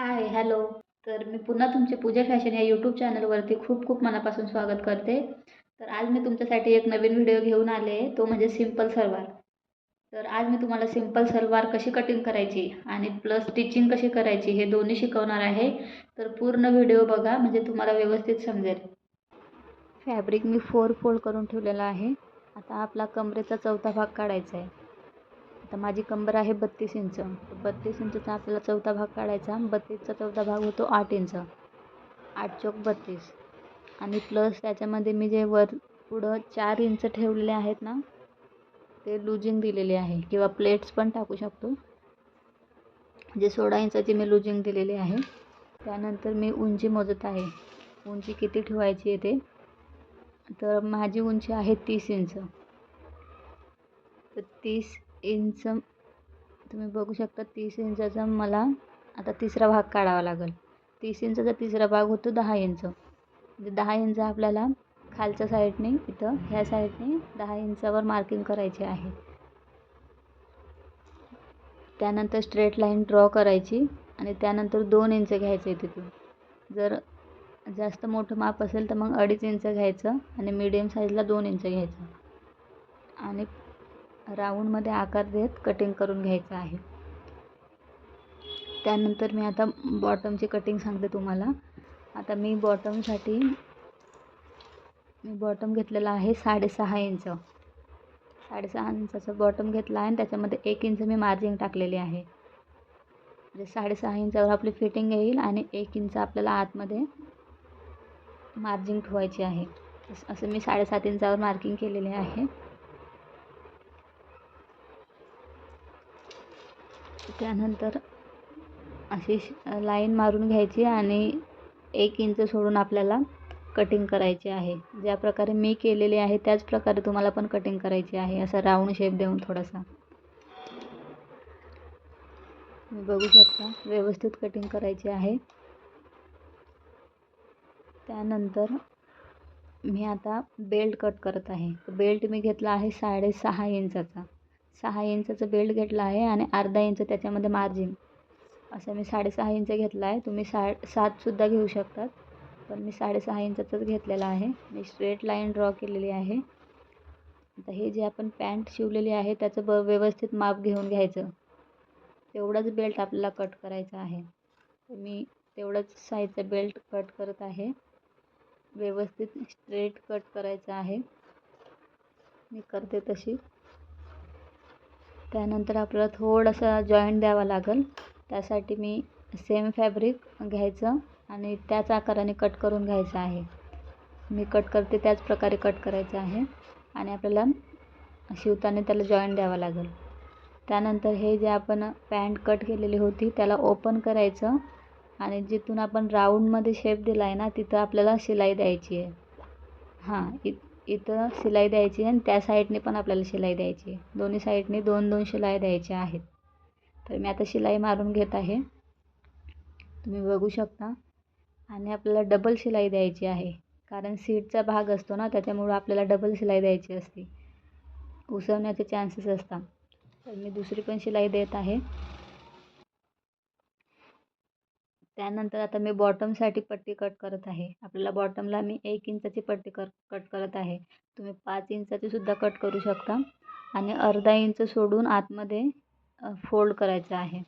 Hi hello तर मी पुन्हा तुमचे पूजा फॅशन या यूट्यूब चॅनलवरती खूप खूप मनापासून स्वागत करते. तर आज मी तुमच्यासाठी एक नवीन व्हिडिओ घेऊन आले तो म्हणजे सिंपल सलवार तर आज मी तुम्हाला सिंपल सलवार कशी कटिंग करायची आणि प्लस स्टिचिंग कशी करायची हे दोन्ही शिकवणार आहे. तर पूर्ण व्हिडिओ बघा म्हणजे तुम्हाला व्यवस्थित समजेल. फॅब्रिक मी फोर फोल्ड करून ठेवलेला आहे. आता आपला कमरेचा चौथा भाग काढायचा आहे. तर माझी कंबर आहे बत्तीस इंच. बत्तीस इंचचा आपल्याला चौथा भाग काढायचा. बत्तीसचा चौथा भाग होतो आठ इंच. आठ चौक बत्तीस. आणि प्लस त्याच्यामध्ये मी जे वर पुढं चार इंच ठेवलेले आहेत ना ते लुजिंग दिलेले आहे. किंवा प्लेट्स पण टाकू शकतो. जे सोळा इंचाची मी लुजिंग दिलेली आहे. त्यानंतर मी उंची मोजत आहे. उंची किती ठेवायची आहे ते? तर माझी उंची आहे तीस इंच. तर तीस इंच तुम्ही बघू शकता तीस इंचाचा मला आता तिसरा भाग काढावा लागेल. तीस इंचाचा तिसरा भाग होतो दहा इंच. म्हणजे दहा इंच आपल्याला खालच्या साईडने इथं ह्या साईडने दहा इंचावर मार्किंग करायचे आहे. त्यानंतर स्ट्रेट लाईन ड्रॉ करायची आणि त्यानंतर दोन इंच घ्यायचे तिथून. जर जास्त मोठं माप असेल तर मग अडीच इंच घ्यायचं आणि मीडियम साईजला दोन इंच घ्यायचं. आणि राऊंडमध्ये आकार देत कटिंग करून घ्यायचं आहे. त्यानंतर मी आता बॉटमची कटिंग सांगते तुम्हाला. आता मी बॉटमसाठी मी बॉटम घेतलेला आहे साडेसहा इंच साडेसहा इंचाचं बॉटम घेतला आहे आणि त्याच्यामध्ये एक इंच मी मार्जिंग टाकलेली आहे. म्हणजे साडेसहा इंचावर आपली फिटिंग येईल आणि एक इंच आपल्याला आतमध्ये मार्जिंग ठेवायची आहे. असं मी साडेसात इंचावर मार्किंग केलेले आहे. त्यानंतर अशी लाईन मारून घ्यायची आणि एक इंच सोडून आपल्याला कटिंग करायची आहे. ज्या प्रकारे मी केलेले आहे त्याच प्रकारे तुम्हाला पण कटिंग करायची आहे. असा राऊंड शेप देऊन थोडासा. तुम्ही बघू शकता व्यवस्थित कटिंग करायची आहे. त्यानंतर मी आता बेल्ट कट करत आहे. बेल्ट मी घेतला आहे साडेसहा इंचाचा. सहा इंचाचं बेल्ट घेतला आहे आणि अर्धा इंच त्याच्यामध्ये मार्जिन. असं मी साडेसहा इंच घेतला आहे. तुम्ही सा सातसुद्धा घेऊ शकतात. पण मी साडेसहा इंचाचंच घेतलेला आहे. मी स्ट्रेट लाईन ड्रॉ केलेली आहे. आता हे जे आपण पॅन्ट शिवलेली आहे त्याचं ब व्यवस्थित माप घेऊन घ्यायचं. तेवढाच बेल्ट आपल्याला कट करायचा आहे. तर मी तेवढंच साईजचा बेल्ट कट करत आहे. व्यवस्थित स्ट्रेट कट करायचं आहे. मी करते तशी. त्यानंतर आपल्याला थोडंसं जॉईंट द्यावा लागेल. त्यासाठी मी सेम फॅब्रिक घ्यायचं आणि त्याच आकाराने कट करून घ्यायचं आहे. मी कट करते त्याच प्रकारे कट करायचं आहे आणि आपल्याला शिवताना त्याला जॉईंट द्यावा लागेल. त्यानंतर हे जे आपण पॅन्ट कट केलेली होती त्याला ओपन करायचं आणि जिथून आपण राऊंडमध्ये शेप दिला आहे ना तिथं आपल्याला शिलाई द्यायची आहे. हां इ इथं शिलाई द्यायची आणि त्या साईडने पण आपल्याला शिलाई द्यायची. आहे दोन्ही साईडने दोन दोन शिलाई द्यायच्या आहेत. तर मी आता शिलाई मारून घेत आहे. तुम्ही बघू शकता. आणि आपल्याला डबल शिलाई द्यायची आहे. कारण सीटचा भाग असतो ना त्याच्यामुळं आपल्याला डबल शिलाई द्यायची असते. उसवण्याचे चान्सेस असतात. तर मी दुसरी पण शिलाई देत आहे. त्यानंतर आता मी बॉटमसाठी पट्टी कट करत आहे. आपल्याला बॉटमला मी एक इंचाची पट्टी कर कट करत आहे. तुम्ही पाच इंचाचीसुद्धा कट करू शकता. आणि अर्धा इंच सोडून आतमध्ये फोल्ड करायचं आहे.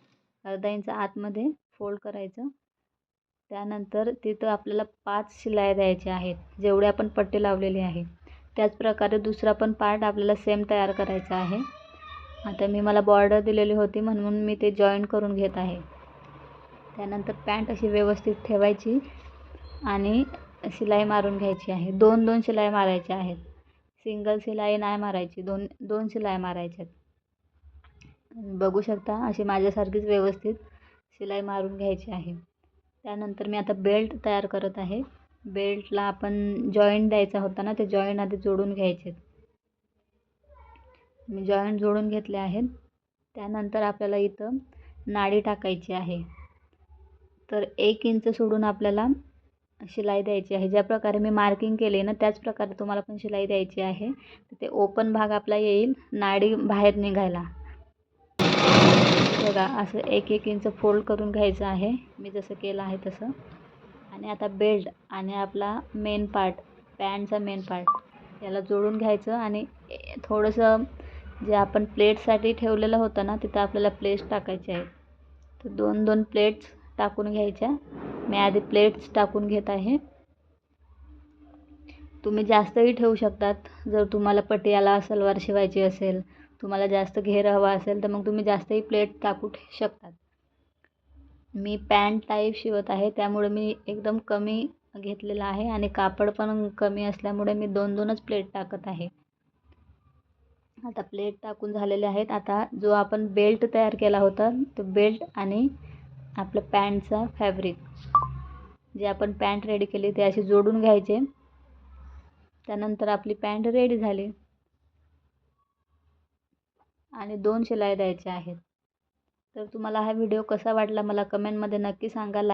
अर्धा इंच आतमध्ये फोल्ड करायचं. त्यानंतर तिथं आपल्याला पाच शिलाई द्यायच्या आहेत. जेवढे आपण पट्टी लावलेली आहे. त्याचप्रकारे दुसरा पण पार्ट आपल्याला सेम तयार करायचा आहे. आता मी मला बॉर्डर दिलेली होती म्हणून मी ते जॉईन करून घेत आहे. त्यानंतर पॅन्ट अशी व्यवस्थित ठेवायची आणि शिलाई मारून घ्यायची आहे. दोन दोन शिलाई मारायच्या आहेत. सिंगल शिलाई नाही मारायची. दोन दोन शिलाई मारायच्यात. बघू शकता अशी माझ्यासारखीच व्यवस्थित शिलाई मारून घ्यायची आहे. त्यानंतर मी आता बेल्ट तयार करत आहे. बेल्टला आपण जॉईंट द्यायचा होता ना ते जॉईंट आधी जोडून घ्यायचे मी जॉईंट जोडून घेतले आहेत. त्यानंतर आपल्याला इथं नाडी टाकायची आहे. तर एक इंच सोडून आपल्याला शिलाई द्यायची आहे. ज्या प्रकारे मी मार्किंग केले ना त्याच प्रकारे तुम्हाला पण शिलाई द्यायची आहे. तर ते ओपन भाग आपला येईल. नाडी बाहेर निघायला. बघा असं एक एक इंच फोल्ड करून घ्यायचं आहे. मी जसं केलं आहे तसं. आणि आता बेल्ट आणि आपला मेन पार्ट पॅन्टचा मेन पार्ट याला जोडून घ्यायचं. आणि थोडंसं जे आपण प्लेटसाठी ठेवलेलं होतं ना तिथं आपल्याला प्लेट्स टाकायचे आहेत. तर दोन दोन प्लेट्स टाकून घ्यायच्या. मी आधी प्लेट्स टाकून घेत आहे. तुम्ही जास्तही ठेवू शकतात. जर तुम्हाला पटियाला सलवार शिवायची असेल तुम्हाला जास्त घेर हवा असेल तर मग तुम्ही जास्तही प्लेट टाकू शकतात. मी पॅन्ट टाईप शिवत आहे. त्यामुळे मी एकदम कमी घेतलेला आहे आणि कापड पण कमी असल्यामुळे मी दोन दोनच प्लेट टाकत आहे. आता प्लेट टाकून झालेले आहेत. आता जो आपण बेल्ट तयार केला होता तो बेल्ट आणि आपलं पॅन्टचं फॅब्रिक जे आपण पॅन्ट रेडी केली ते असे जोडून घ्यायचे. त्यानंतर आपली पॅन्ट रेडी झाली. आणि दोन शिलाई द्यायच्या आहेत. तर तुम्हाला हा व्हिडिओ कसा वाटला मला कमेंटमध्ये नक्की सांगायला